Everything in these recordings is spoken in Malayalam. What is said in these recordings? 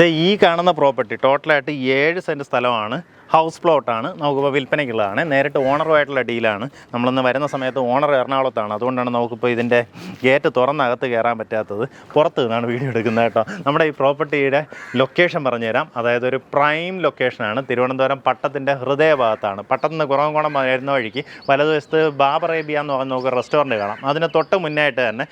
ഇത് ഈ കാണുന്ന പ്രോപ്പർട്ടി ടോട്ടലായിട്ട് ഏഴ് സെന്റ് സ്ഥലമാണ്. ഹൗസ് പ്ലോട്ടാണ്. നമുക്കിപ്പോൾ വിൽപ്പനയ്ക്കുള്ളതാണ്. നേരിട്ട് ഓണറുമായിട്ടുള്ള ഡീലാണ്. നമ്മളിന്ന് വരുന്ന സമയത്ത് ഓണർ എറണാകുളത്താണ്. അതുകൊണ്ടാണ് നമുക്കിപ്പോൾ ഇതിന്റെ ഗേറ്റ് തുറന്നകത്ത് കയറാൻ പറ്റാത്തത്. പുറത്ത് നിന്നാണ് വീഡിയോ എടുക്കുന്നത് കേട്ടോ. നമ്മുടെ ഈ പ്രോപ്പർട്ടിയുടെ ലൊക്കേഷൻ പറഞ്ഞുതരാം. അതായത് ഒരു പ്രൈം ലൊക്കേഷനാണ് തിരുവനന്തപുരം പട്ടത്തിന്റെ ഹൃദയഭാഗത്താണ്. പട്ടത്തിൽ നിന്ന് കുറവംകുളം വരുന്ന വഴിക്ക് വലതുവശത്ത് ബാബറേബിയ എന്ന് പറഞ്ഞ നമുക്ക് റെസ്റ്റോറന്റ് കാണാം. അതിന് തൊട്ട് മുന്നായിട്ട് തന്നെ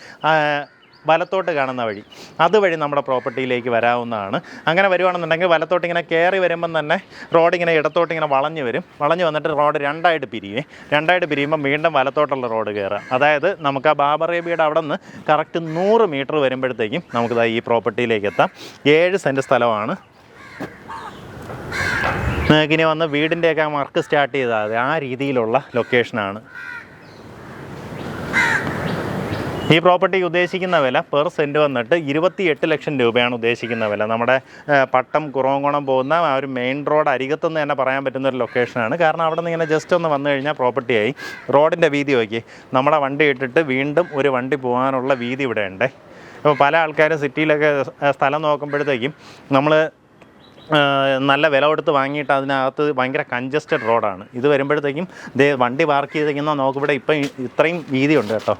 വലത്തോട്ട് കാണുന്ന വഴി. അതുവഴി നമ്മുടെ പ്രോപ്പർട്ടിയിലേക്ക് വരാവുന്നതാണ്. അങ്ങനെ വരുവാണെന്നുണ്ടെങ്കിൽ വലത്തോട്ട് ഇങ്ങനെ കയറി വരുമ്പം തന്നെ റോഡ് ഇങ്ങനെ ഇടത്തോട്ട് ഇങ്ങനെ വളഞ്ഞു വരും. വളഞ്ഞു വന്നിട്ട് റോഡ് രണ്ടായിട്ട് പിരിയും രണ്ടായിട്ട് പിരിയുമ്പോൾ വീണ്ടും വലത്തോട്ടുള്ള റോഡ് കയറുക അതായത് നമുക്ക് ആ ബാബറേബിയുടെ അവിടെ നിന്ന് കറക്റ്റ് നൂറ് മീറ്റർ വരുമ്പോഴത്തേക്കും നമുക്കിതാ ഈ പ്രോപ്പർട്ടിയിലേക്ക് എത്താം. ഏഴ് സെന്റ് സ്ഥലമാണ്. നിങ്ങൾക്ക് ഇനി വന്ന് വീടിന്റെയൊക്കെ വർക്ക് സ്റ്റാർട്ട് ചെയ്താൽ ആ രീതിയിലുള്ള ലൊക്കേഷനാണ് ഈ പ്രോപ്പർട്ടി ഉദ്ദേശിക്കുന്ന വില പെർ സെന്റ് വന്നിട്ട് ഇരുപത്തി എട്ട് ലക്ഷം രൂപയാണ് ഉദ്ദേശിക്കുന്ന വില. നമ്മുടെ പട്ടം കുറവങ്കോണം പോകുന്ന ആ ഒരു മെയിൻ റോഡ് അരികത്തെന്ന് തന്നെ പറയാൻ പറ്റുന്ന ഒരു ലൊക്കേഷനാണ് കാരണം അവിടെ നിന്ന് ഇങ്ങനെ ജസ്റ്റ് ഒന്ന് വന്നു കഴിഞ്ഞാൽ പ്രോപ്പർട്ടിയായി റോഡിന്റെ വീതി നോക്കി നമ്മുടെ വണ്ടി ഇട്ടിട്ട് വീണ്ടും ഒരു വണ്ടി പോകാനുള്ള വീതി ഇവിടെ ഉണ്ട്. അപ്പോൾ പല ആൾക്കാരും സിറ്റിയിലൊക്കെ സ്ഥലം നോക്കുമ്പോഴത്തേക്കും നമ്മൾ നല്ല വില കൊടുത്ത് വാങ്ങിയിട്ട് അതിനകത്ത് ഭയങ്കര കഞ്ചസ്റ്റഡ് റോഡാണ് ഇത് വരുമ്പോഴത്തേക്കും ദേ വണ്ടി പാർക്ക് ചെയ്തിരിക്കുന്ന നോക്കിവിടെ ഇപ്പം ഇത്രയും വീതിയുണ്ട് കേട്ടോ.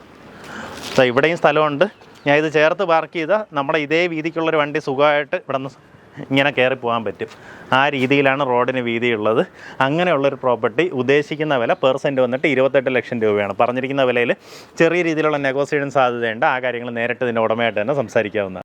ഇവിടെയും സ്ഥലമുണ്ട്. ഞാൻ ഇത് ചേർത്ത് പാർക്ക് ചെയ്താൽ നമ്മുടെ ഇതേ വീതിക്കുള്ളൊരു വണ്ടി സുഖമായിട്ട് ഇവിടെ നിന്ന് ഇങ്ങനെ കയറി പോകാൻ പറ്റും. ആ രീതിയിലാണ് റോഡിന് വീതിയുള്ളത്. അങ്ങനെയുള്ളൊരു പ്രോപ്പർട്ടി ഉദ്ദേശിക്കുന്ന വില പെർസെന്റ് വന്നിട്ട് ഇരുപത്തെട്ട് ലക്ഷം രൂപയാണ്. പറഞ്ഞിരിക്കുന്ന വിലയിൽ ചെറിയ രീതിയിലുള്ള നെഗോസിയേഷൻ സാധ്യതയുണ്ട്. ആ കാര്യങ്ങൾ നേരിട്ട് ഇതിന്റെ ഉടമയായിട്ട് തന്നെ സംസാരിക്കാവുന്നതാണ്.